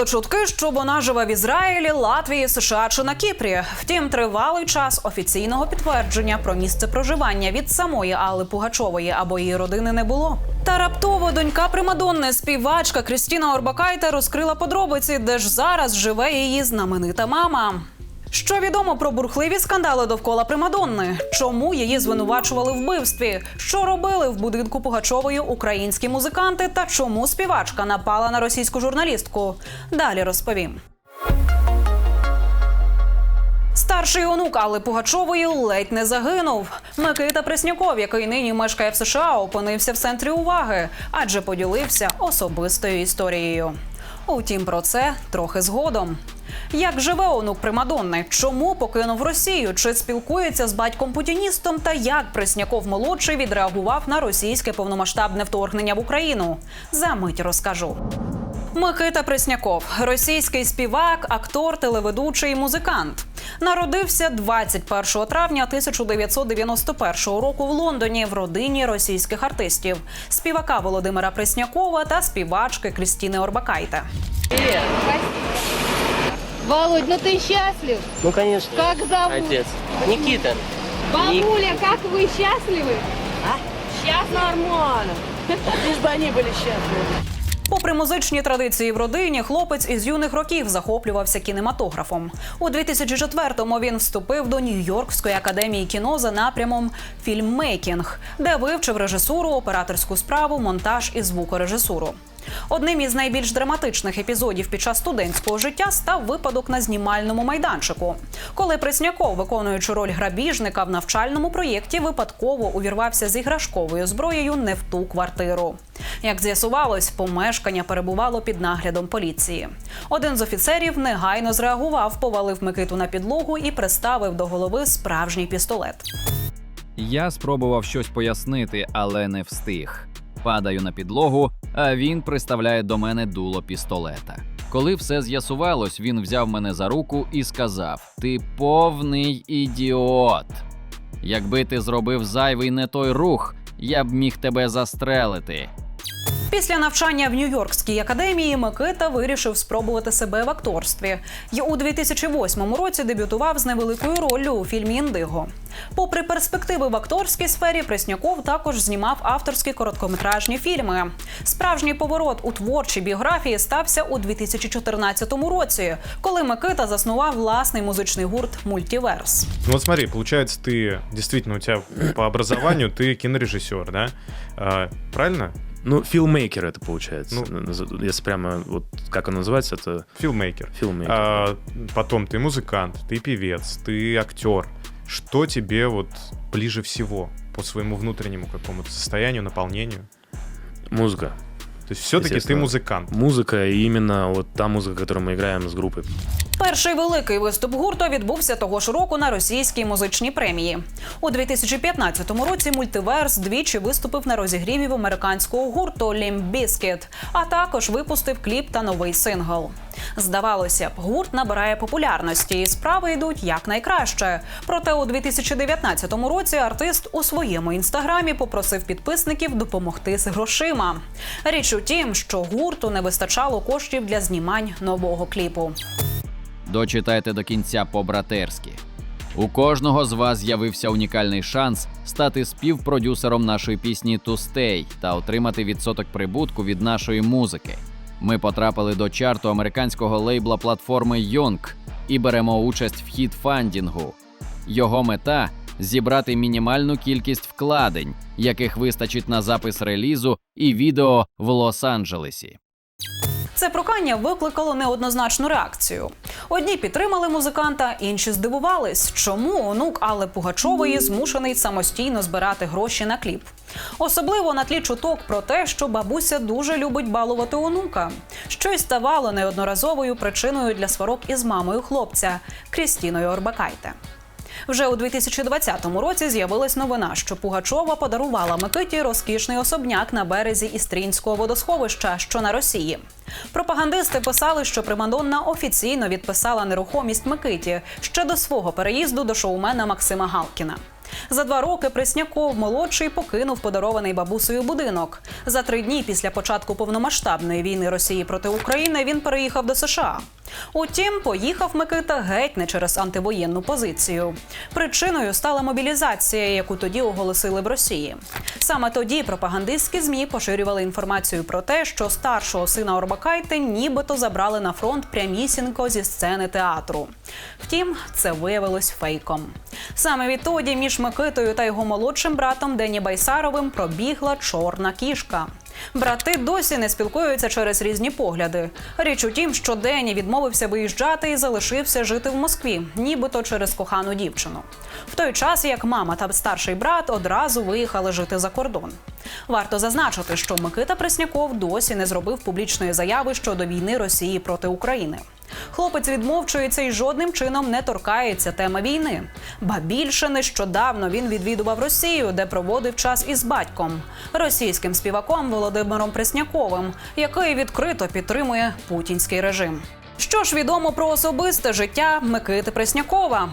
Ходили чутки, що вона живе в Ізраїлі, Латвії, США чи на Кіпрі. Втім, тривалий час офіційного підтвердження про місце проживання від самої Алли Пугачової або її родини не було. Та раптово донька Примадонни, співачка Крістіна Орбакайте розкрила подробиці, де ж зараз живе її знаменита мама. Що відомо про бурхливі скандали довкола Примадонни? Чому її звинувачували в вбивстві? Що робили в будинку Пугачової українські музиканти? Та чому співачка напала на російську журналістку? Далі розповім. Старший онук Алли Пугачової ледь не загинув. Микита Пресняков, який нині мешкає в США, опинився в центрі уваги, адже поділився особистою історією. Утім, про це трохи згодом. Як живе онук Примадонни? Чому покинув Росію? Чи спілкується з батьком путіністом? Та як Пресняков молодший відреагував на російське повномасштабне вторгнення в Україну? За мить розкажу. Микита Пресняков, російський співак, актор, телеведучий, музикант. Народився 21 травня 1991 року в Лондоні в родині російських артистів, співака Володимира Преснякова та співачки Крістіни Орбакайте. Володь, ну ты счастлив? Ну, конечно. Как зовут? Отец. Никита. Бабуля, как вы счастливы? Сейчас нормально. Лишь бы они были счастливы. Попри музичні традиції в родині, хлопець із юних років захоплювався кінематографом. У 2004-му він вступив до Нью-Йоркської академії кіно за напрямом фільммейкінг, де вивчив режисуру, операторську справу, монтаж і звукорежисуру. Одним із найбільш драматичних епізодів під час студентського життя став випадок на знімальному майданчику, коли Пресняков, виконуючи роль грабіжника в навчальному проєкті, випадково увірвався з іграшковою зброєю не в ту квартиру. Як з'ясувалось, помешкання перебувало під наглядом поліції. Один з офіцерів негайно зреагував, повалив Микиту на підлогу і приставив до голови справжній пістолет. Я спробував щось пояснити, але не встиг. Падаю на підлогу, а він приставляє до мене дуло пістолета. Коли все з'ясувалось, він взяв мене за руку і сказав: Ти повний ідіот. Якби ти зробив зайвий не той рух, я б міг тебе застрелити. Після навчання в Нью-Йоркській академії Микита вирішив спробувати себе в акторстві. І у 2008 році дебютував з невеликою роллю у фільмі Індиго. Попри перспективи в акторській сфері, Пресняков також знімав авторські короткометражні фільми. Справжній поворот у творчій біографії стався у 2014 році, коли Микита заснував власний музичний гурт Мультіверс. Ну вот смотри, получается, ты действительно у тебя по образованию ты кинорежиссер, да? А, правильно? Ну, филмейкер это получается. Ну. Наз- Если прямо вот как он называется, это Филмейкер. филмейкер. А, потом ты музыкант, ты певец, ты актер. Что тебе вот ближе всего по своему внутреннему какому-то состоянию, наполнению? Музыка. То есть все-таки ты Естественно. музыкант. Музыка и именно вот та музыка, которую мы играем с группой. Перший великий виступ гурту відбувся того ж року на російській музичній премії. У 2015 році мультиверс двічі виступив на розігріві в американського гурту Limp Bizkit, а також випустив кліп та новий сингл. Здавалося б, гурт набирає популярності і справи йдуть якнайкраще. Проте у 2019 році артист у своєму інстаграмі попросив підписників допомогти з грошима. Річ у тім, що гурту не вистачало коштів для знімань нового кліпу. Дочитайте до кінця по-братерськи. У кожного з вас з'явився унікальний шанс стати співпродюсером нашої пісні «To Stay» та отримати відсоток прибутку від нашої музики. Ми потрапили до чарту американського лейбла платформи Young і беремо участь в хіт-фандінгу. Його мета зібрати мінімальну кількість вкладень, яких вистачить на запис релізу і відео в Лос-Анджелесі. Це прохання викликало неоднозначну реакцію. Одні підтримали музиканта, інші здивувались, чому онук Алли Пугачової змушений самостійно збирати гроші на кліп. Особливо на тлі чуток про те, що бабуся дуже любить балувати онука, що й ставало неодноразовою причиною для сварок із мамою хлопця Крістіною Орбакайте. Вже у 2020 році з'явилась новина, що Пугачова подарувала Микиті розкішний особняк на березі Істрінського водосховища, що на Росії. Пропагандисти писали, що Примадонна офіційно відписала нерухомість Микиті ще до свого переїзду до шоумена Максима Галкіна. За два роки Пресняков молодший покинув подарований бабусею будинок. За три дні після початку повномасштабної війни Росії проти України він переїхав до США. Утім, поїхав Микита геть не через антивоєнну позицію. Причиною стала мобілізація, яку тоді оголосили в Росії. Саме тоді пропагандистські змі поширювали інформацію про те, що старшого сина Орбакайте нібито забрали на фронт прямісінько зі сцени театру. Втім, це виявилось фейком. Саме відтоді між Микитою та його молодшим братом Дені Байсаровим пробігла чорна кішка. Брати досі не спілкуються через різні погляди. Річ у тім, що Дені відмовився виїжджати і залишився жити в Москві, нібито через кохану дівчину. В той час як мама та старший брат одразу виїхали жити за кордон. Варто зазначити, що Микита Пресняков досі не зробив публічної заяви щодо війни Росії проти України. Хлопець відмовчується і жодним чином не торкається теми війни. Ба більше нещодавно він відвідував Росію, де проводив час із батьком, російським співаком Володимиром Пресняковим, який відкрито підтримує путінський режим. Що ж відомо про особисте життя Микити Преснякова?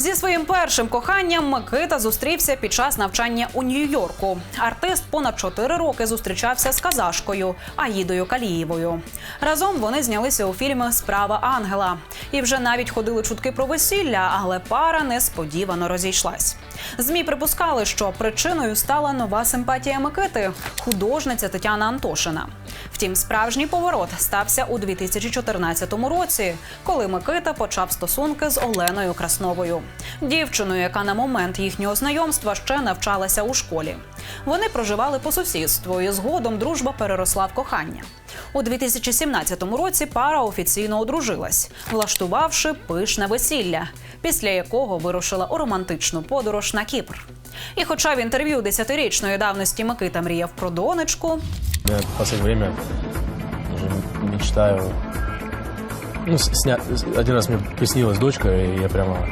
Зі своїм першим коханням Микита зустрівся під час навчання у Нью-Йорку. Артист понад 4 роки зустрічався з казашкою Аїдою Калієвою. Разом вони знялися у фільмі Справа ангела і вже навіть ходили чутки про весілля, але пара несподівано розійшлась. Змі припускали, що причиною стала нова симпатія Микити художниця Тетяна Антошина. Втім, справжній поворот стався у 2014 році, коли Микита почав стосунки з Оленою Красновою, дівчиною, яка на момент їхнього знайомства ще навчалася у школі. Вони проживали по сусідству, і згодом дружба переросла в кохання. У 2017 році пара офіційно одружилась, влаштувавши пишне весілля, після якого вирушила у романтичну подорож на Кіпр. І хоча в інтерв'ю десятирічної давності Микита мріяв про донечку, Я в последнее время мечтаю. Ну, сня... один раз мне приснилась дочка, и я прямо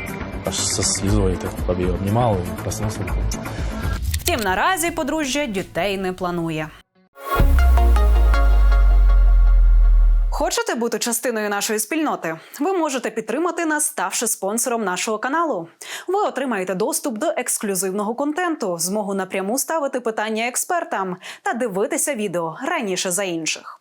аж со слезой так ее обнимал и проснулся. такой, Втім, наразі подружжя дітей не планує. Хочете бути частиною нашої спільноти? Ви можете підтримати нас, ставши спонсором нашого каналу. Ви отримаєте доступ до ексклюзивного контенту, змогу напряму ставити питання експертам та дивитися відео раніше за інших.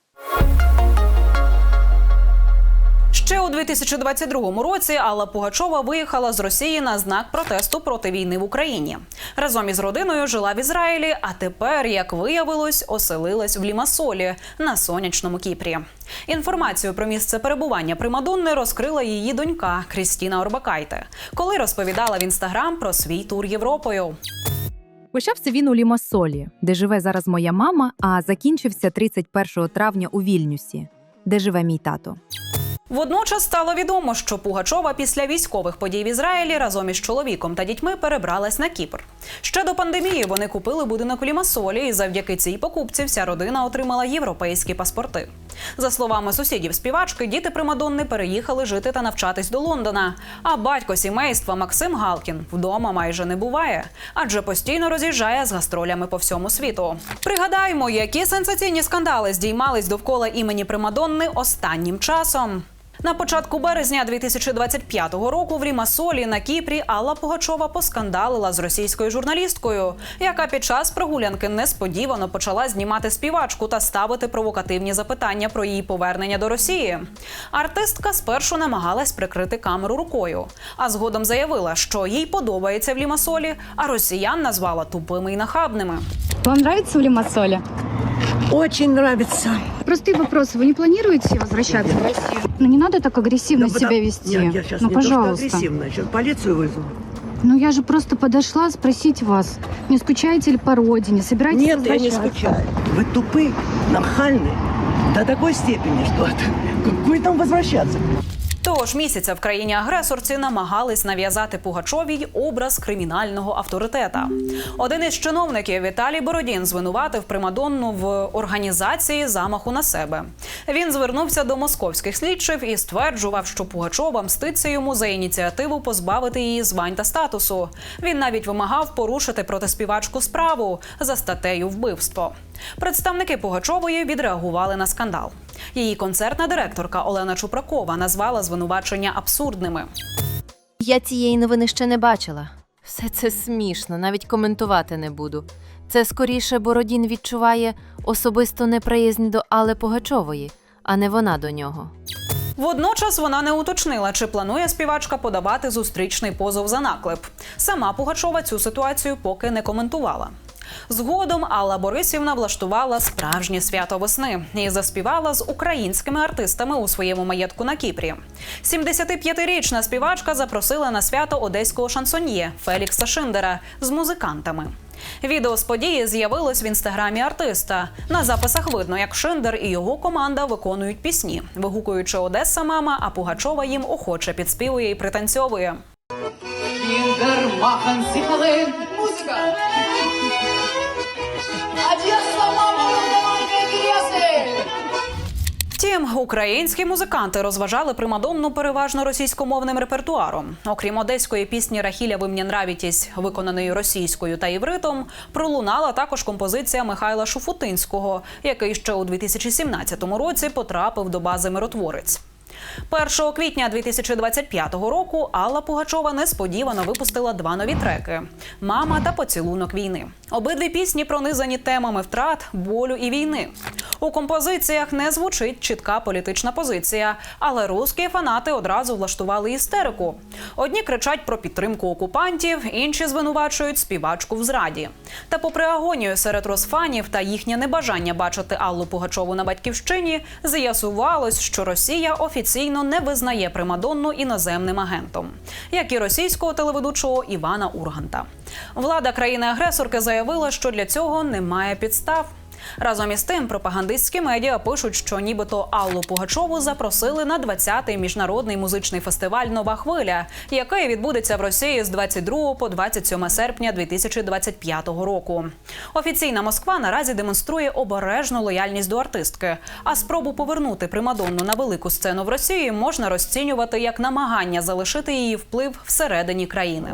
Ще у 2022 році Алла Пугачова виїхала з Росії на знак протесту проти війни в Україні. Разом із родиною жила в Ізраїлі, а тепер, як виявилось, оселилась в Лімасолі на сонячному Кіпрі. Інформацію про місце перебування Примадонни розкрила її донька Крістіна Орбакайте, коли розповідала в інстаграм про свій тур Європою. Почався він у Лімасолі, де живе зараз моя мама, а закінчився 31 травня у Вільнюсі, де живе мій тато. Водночас стало відомо, що Пугачова після військових подій в Ізраїлі разом із чоловіком та дітьми перебралась на Кіпр. Ще до пандемії вони купили будинок у Лімасолі, і завдяки цій покупці вся родина отримала європейські паспорти. За словами сусідів співачки, діти Примадонни переїхали жити та навчатись до Лондона. А батько сімейства Максим Галкін вдома майже не буває, адже постійно роз'їжджає з гастролями по всьому світу. Пригадаємо, які сенсаційні скандали здіймались довкола імені Примадонни останнім часом. На початку березня 2025 року в Рімасолі на Кіпрі Алла Пугачова поскандалила з російською журналісткою, яка під час прогулянки несподівано почала знімати співачку та ставити провокативні запитання про її повернення до Росії. Артистка спершу намагалась прикрити камеру рукою, а згодом заявила, що їй подобається в Лімасолі, а росіян назвала тупими і нахабними. Вам нравится в Лимассоле? Очень нравится. Простой вопрос. Вы не планируете возвращаться в Россию? Ну не надо так агрессивно Да себя потому- вести. Нет, я сейчас ну, не то, что пожалуйста. агрессивно, сейчас полицию вызову. Ну я же просто подошла спросить вас, не скучаете ли по родине, собираетесь Нет, я не скучаю. Вы тупы, нахальны до такой степени, что какой там возвращаться? Того ж місяця в країні агресорці намагались нав'язати Пугачовій образ кримінального авторитета. Один із чиновників Віталій Бородін звинуватив Примадонну в організації замаху на себе. Він звернувся до московських слідчих і стверджував, що Пугачова мститься йому за ініціативу позбавити її звань та статусу. Він навіть вимагав порушити проти співачку справу за статтею вбивство. Представники Пугачової відреагували на скандал. Її концертна директорка Олена Чупракова назвала звинувачення абсурдними. Я цієї новини ще не бачила. Все це смішно, навіть коментувати не буду. Це скоріше Бородін відчуває особисту неприязнь до Алли Пугачової, а не вона до нього. Водночас вона не уточнила, чи планує співачка подавати зустрічний позов за наклеп. Сама Пугачова цю ситуацію поки не коментувала. Згодом Алла Борисівна влаштувала справжнє свято весни і заспівала з українськими артистами у своєму маєтку на Кіпрі. 75-річна співачка запросила на свято одеського шансоньє Фелікса Шиндера з музикантами. Відео з події з'явилось в інстаграмі артиста. На записах видно, як Шиндер і його команда виконують пісні, вигукуючи Одеса мама, а Пугачова їм охоче підспівує і пританцьовує. Втім, українські музиканти розважали примадонну переважно російськомовним репертуаром. Окрім одеської пісні Рахіля ви мені нравитесь, виконаної російською та євритом, пролунала також композиція Михайла Шуфутинського, який ще у 2017 році потрапив до бази Миротворець. 1 квітня 2025 року Алла Пугачова несподівано випустила два нові треки: Мама та поцілунок війни. Обидві пісні пронизані темами втрат, болю і війни. У композиціях не звучить чітка політична позиція, але русські фанати одразу влаштували істерику. Одні кричать про підтримку окупантів, інші звинувачують співачку в зраді. Та попри агонію серед розфанів та їхнє небажання бачити Аллу Пугачову на батьківщині, з'ясувалось, що Росія офіційно не визнає Примадонну іноземним агентом, як і російського телеведучого Івана Урганта. Влада країни-агресорки заявила, що для цього немає підстав. Разом із тим, пропагандистські медіа пишуть, що нібито Аллу Пугачову запросили на 20-й міжнародний музичний фестиваль Нова хвиля, який відбудеться в Росії з 22 по 27 серпня 2025 року. Офіційна Москва наразі демонструє обережну лояльність до артистки. А спробу повернути примадонну на велику сцену в Росії можна розцінювати як намагання залишити її вплив всередині країни.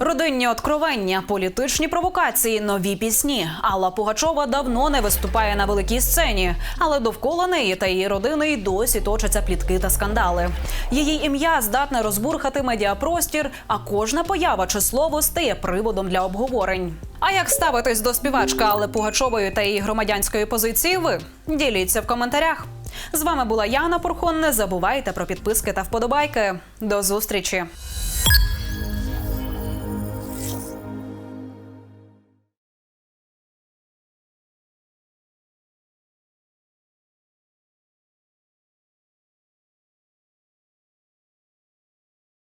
Родинні откровення, політичні провокації, нові пісні. Алла Пугачова давно не виступає на великій сцені, але довкола неї та її родини й досі точаться плітки та скандали. Її ім'я здатне розбурхати медіапростір, а кожна поява чи слово стає приводом для обговорень. А як ставитись до співачки Алли Пугачової та її громадянської позиції? Ви діліться в коментарях. З вами була Яна Пурхон. Не забувайте про підписки та вподобайки. До зустрічі.